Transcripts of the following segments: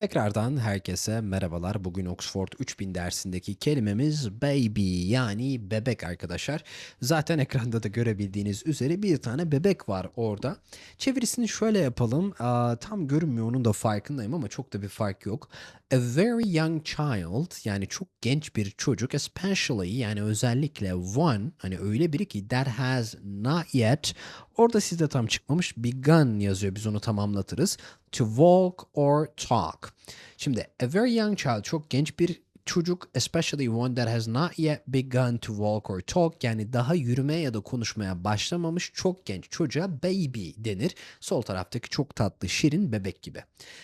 Tekrardan herkese merhabalar. Bugün Oxford 3000 dersindeki kelimemiz baby yani bebek arkadaşlar. Zaten ekranda da görebildiğiniz üzere bir tane bebek var orada. Çevirisini şöyle yapalım. Aa, tam görünmüyor onun da farkındayım ama çok da bir fark yok. A very young child yani çok genç bir çocuk especially yani özellikle one hani öyle biri ki that has not yet orada sizde tam çıkmamış begun yazıyor biz onu tamamlatırız to walk or talk. Şimdi a very young child çok genç bir çocuk especially one that has not yet begun to walk or talk yani daha yürümeye ya da konuşmaya başlamamış çok genç çocuğa baby denir. Sol taraftaki çok tatlı şirin bebek gibi.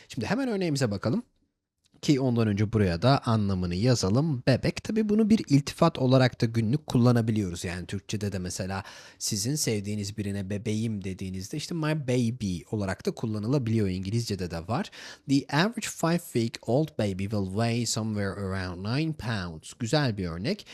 Şimdi hemen örneğimize bakalım. Ki ondan önce buraya da anlamını yazalım. Bebek tabi bunu bir iltifat olarak da günlük kullanabiliyoruz. Yani Türkçe'de de mesela sizin sevdiğiniz birine bebeğim dediğinizde işte my baby olarak da kullanılabiliyor. İngilizce'de de var. The average 5 week old baby will weigh somewhere around 9 pounds. Güzel bir örnek.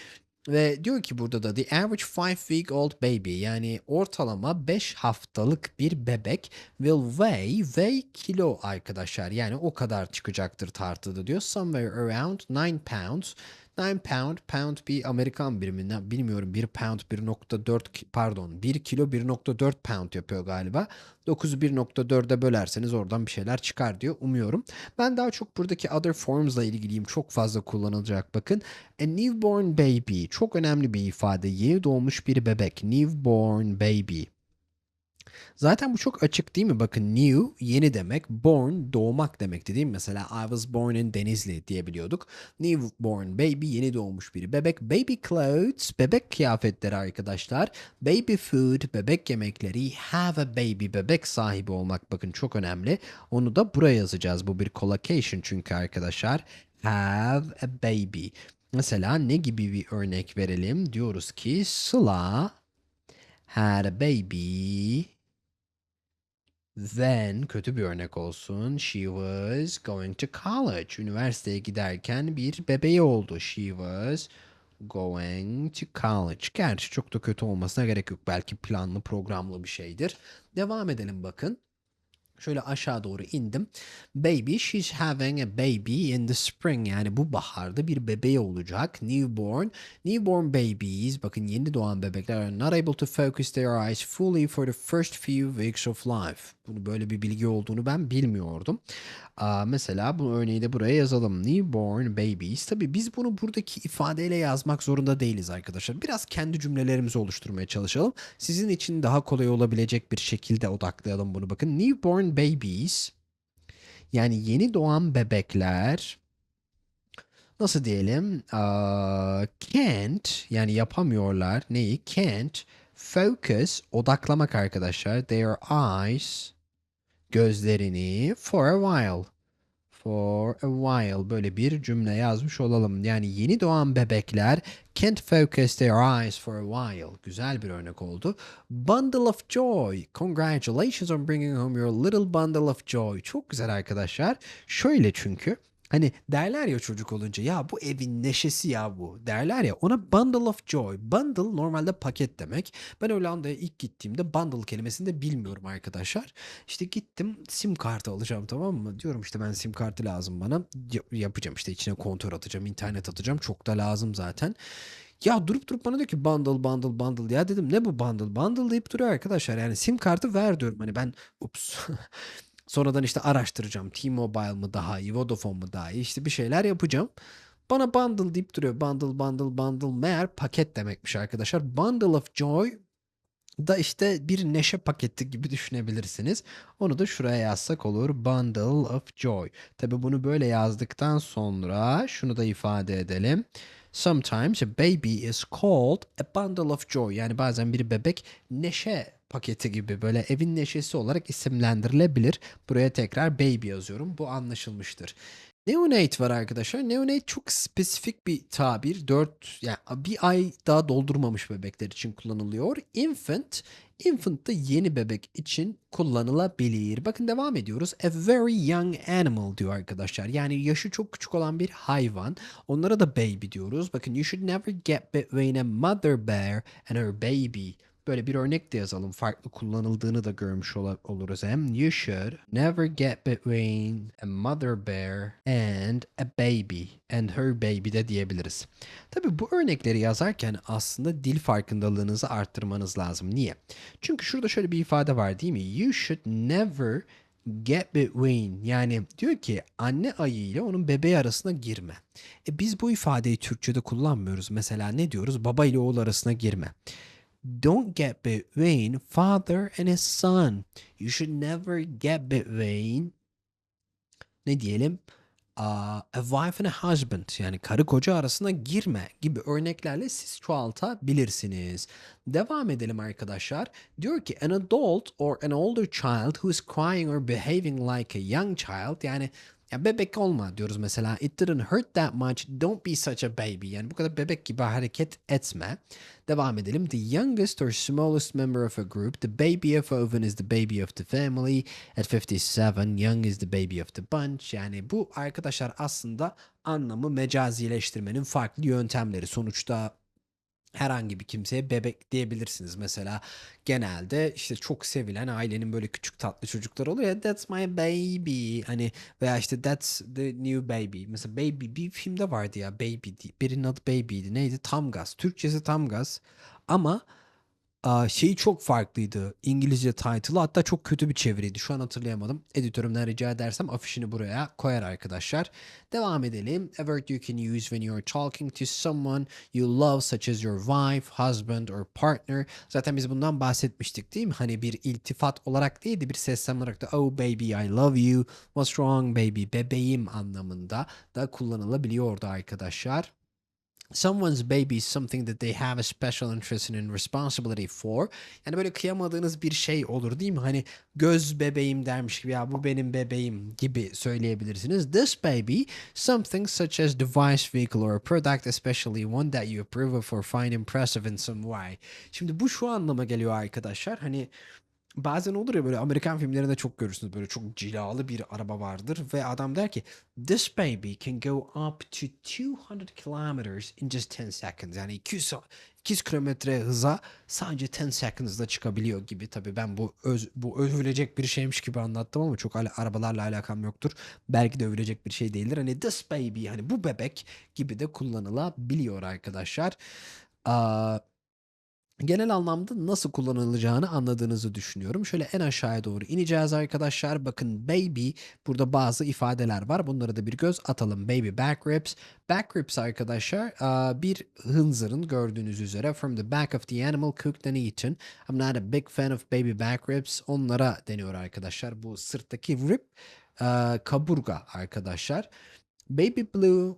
Ve diyor ki burada da the average 5 week old baby yani ortalama 5 haftalık bir bebek will weigh weigh kilo arkadaşlar. Yani o kadar çıkacaktır tartıda diyor. Somewhere around 9 pounds. 9 pound, pound bir Amerikan biriminden bilmiyorum 1 pound 1.4 pardon 1 kilo 1.4 pound yapıyor galiba. 9'u 1.4'e bölerseniz oradan bir şeyler çıkar diyor umuyorum. Ben daha çok buradaki other forms ile ilgiliyim. Çok fazla kullanılacak bakın. A newborn baby çok önemli bir ifade. Yeni doğmuş bir bebek. Newborn baby. Zaten bu çok açık değil mi? Bakın new yeni demek, born doğmak demekti değil mi? Mesela I was born in Denizli diyebiliyorduk. Newborn baby yeni doğmuş bir bebek. Baby clothes bebek kıyafetleri arkadaşlar. Baby food bebek yemekleri. Have a baby bebek sahibi olmak bakın çok önemli. Onu da buraya yazacağız. Bu bir collocation çünkü arkadaşlar. Have a baby. Mesela ne gibi bir örnek verelim? Diyoruz ki Sıla had a baby Then kötü bir örnek olsun. She was going to college. Üniversiteye giderken bir bebeği oldu. She was going to college. Gerçi çok da kötü olmasına gerek yok. Belki planlı programlı bir şeydir. Devam edelim bakın. Şöyle aşağı doğru indim. Baby, she's having a baby in the spring. Yani bu baharda bir bebeği olacak. Newborn. Newborn babies, bakın yeni doğan bebekler are not able to focus their eyes fully for the first few weeks of life. Bunu böyle bir bilgi olduğunu ben bilmiyordum. Aa, mesela bu örneği de buraya yazalım. Newborn babies. Tabi biz bunu buradaki ifadeyle yazmak zorunda değiliz arkadaşlar. Biraz kendi cümlelerimizi oluşturmaya çalışalım. Sizin için daha kolay olabilecek bir şekilde odaklayalım bunu. Bakın newborn babies yani yeni doğan bebekler nasıl diyelim Aa, can't yani yapamıyorlar neyi can't focus odaklamak arkadaşlar their eyes gözlerini for a while. For a while böyle bir cümle yazmış olalım. Yani yeni doğan bebekler can't focus their eyes for a while. Güzel bir örnek oldu. Bundle of joy. Congratulations on bringing home your little bundle of joy. Çok güzel arkadaşlar. Şöyle çünkü Hani derler ya çocuk olunca ya bu evin neşesi ya bu derler ya ona bundle of joy. Bundle normalde paket demek. Ben Hollanda'ya ilk gittiğimde bundle kelimesini de bilmiyorum arkadaşlar. İşte gittim sim kartı alacağım tamam mı? Diyorum işte ben sim kartı lazım bana. yapacağım işte içine kontör atacağım, internet atacağım. Çok da lazım zaten. Ya durup durup bana diyor ki bundle bundle bundle ya dedim ne bu bundle bundle deyip duruyor arkadaşlar yani sim kartı ver diyorum hani ben ups Sonradan işte araştıracağım. T-Mobile mı daha iyi, Vodafone mu daha iyi işte bir şeyler yapacağım. Bana bundle deyip duruyor. Bundle, bundle, bundle. Meğer paket demekmiş arkadaşlar. Bundle of Joy da işte bir neşe paketi gibi düşünebilirsiniz. Onu da şuraya yazsak olur. Bundle of Joy. Tabi bunu böyle yazdıktan sonra şunu da ifade edelim. Sometimes a baby is called a bundle of joy. Yani bazen bir bebek neşe paketi gibi böyle evin neşesi olarak isimlendirilebilir. Buraya tekrar baby yazıyorum. Bu anlaşılmıştır. Neonate var arkadaşlar. Neonate çok spesifik bir tabir. 4 yani bir ay daha doldurmamış bebekler için kullanılıyor. Infant Infant da yeni bebek için kullanılabilir. Bakın devam ediyoruz. A very young animal diyor arkadaşlar. Yani yaşı çok küçük olan bir hayvan. Onlara da baby diyoruz. Bakın you should never get between a mother bear and her baby. Böyle bir örnek de yazalım. Farklı kullanıldığını da görmüş ola- oluruz hem. You should never get between a mother bear and a baby and her baby de diyebiliriz. Tabii bu örnekleri yazarken aslında dil farkındalığınızı arttırmanız lazım. Niye? Çünkü şurada şöyle bir ifade var değil mi? You should never get between yani diyor ki anne ayı ile onun bebeği arasına girme. E biz bu ifadeyi Türkçe'de kullanmıyoruz. Mesela ne diyoruz? Baba ile oğul arasına girme. Don't get between father and his son. You should never get between ne diyelim? A wife and a husband yani karı koca arasına girme gibi örneklerle siz çoğaltabilirsiniz. Devam edelim arkadaşlar. Diyor ki an adult or an older child who is crying or behaving like a young child yani ya bebek olma diyoruz mesela. It didn't hurt that much. Don't be such a baby. Yani bu kadar bebek gibi hareket etme. Devam edelim. The youngest or smallest member of a group. The baby of oven is the baby of the family. At 57, young is the baby of the bunch. Yani bu arkadaşlar aslında anlamı mecazileştirmenin farklı yöntemleri. Sonuçta herhangi bir kimseye bebek diyebilirsiniz. Mesela genelde işte çok sevilen ailenin böyle küçük tatlı çocukları oluyor ya that's my baby hani veya işte that's the new baby. Mesela baby bir filmde vardı ya baby diye. Birinin adı baby'ydi. Neydi? Tam gaz. Türkçesi tam gaz. Ama şeyi çok farklıydı. İngilizce title'ı hatta çok kötü bir çeviriydi. Şu an hatırlayamadım. Editörümden rica edersem afişini buraya koyar arkadaşlar. Devam edelim. A word you can use when you're talking to someone you love such as your wife, husband or partner. Zaten biz bundan bahsetmiştik değil mi? Hani bir iltifat olarak değil de bir seslenme olarak da oh baby I love you, what's wrong baby, bebeğim anlamında da kullanılabiliyor orada arkadaşlar. Someone's baby is something that they have a special interest in and responsibility for. Yani böyle kıyamadığınız bir şey olur değil mi? Hani göz bebeğim dermiş gibi ya bu benim bebeğim gibi söyleyebilirsiniz. This baby, something such as device, vehicle or a product, especially one that you approve of or find impressive in some way. Şimdi bu şu anlama geliyor arkadaşlar. Hani bazen olur ya böyle Amerikan filmlerinde çok görürsünüz böyle çok cilalı bir araba vardır ve adam der ki this baby can go up to 200 kilometers in just 10 seconds yani 200 200 kilometre hıza sadece 10 seconds'da çıkabiliyor gibi tabii ben bu öz, bu övülecek bir şeymiş gibi anlattım ama çok ala- arabalarla alakam yoktur. Belki de övülecek bir şey değildir. Hani this baby hani bu bebek gibi de kullanılabiliyor arkadaşlar. Aa, genel anlamda nasıl kullanılacağını anladığınızı düşünüyorum. Şöyle en aşağıya doğru ineceğiz arkadaşlar. Bakın baby burada bazı ifadeler var. Bunlara da bir göz atalım. Baby back ribs. Back ribs arkadaşlar bir hınzırın gördüğünüz üzere from the back of the animal cooked and eaten. I'm not a big fan of baby back ribs. Onlara deniyor arkadaşlar. Bu sırttaki rib kaburga arkadaşlar. Baby blue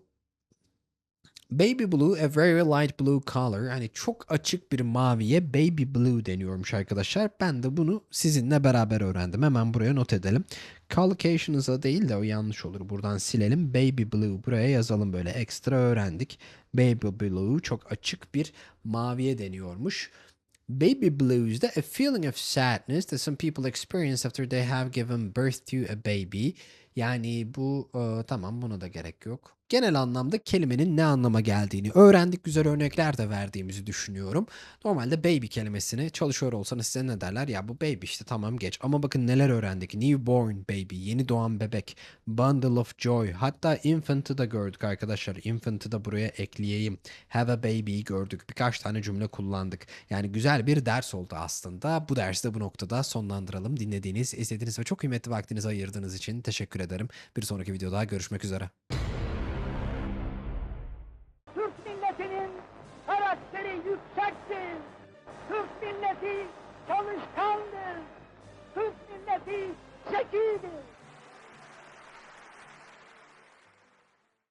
Baby blue, a very light blue color. Hani çok açık bir maviye baby blue deniyormuş arkadaşlar. Ben de bunu sizinle beraber öğrendim. Hemen buraya not edelim. Collocation'ıza değil de o yanlış olur. Buradan silelim. Baby blue buraya yazalım böyle. Ekstra öğrendik. Baby blue çok açık bir maviye deniyormuş. Baby blues de a feeling of sadness that some people experience after they have given birth to a baby. Yani bu e, tamam buna da gerek yok. Genel anlamda kelimenin ne anlama geldiğini öğrendik. Güzel örnekler de verdiğimizi düşünüyorum. Normalde baby kelimesini çalışıyor olsanız size ne derler? Ya bu baby işte tamam geç. Ama bakın neler öğrendik. Newborn baby, yeni doğan bebek, bundle of joy. Hatta infant'ı da gördük arkadaşlar. Infant'ı da buraya ekleyeyim. Have a baby'yi gördük. Birkaç tane cümle kullandık. Yani güzel bir ders oldu aslında. Bu dersi de bu noktada sonlandıralım. Dinlediğiniz, izlediğiniz ve çok kıymetli vaktinizi ayırdığınız için teşekkür ederim. Bir sonraki videoda görüşmek üzere. Cheguei!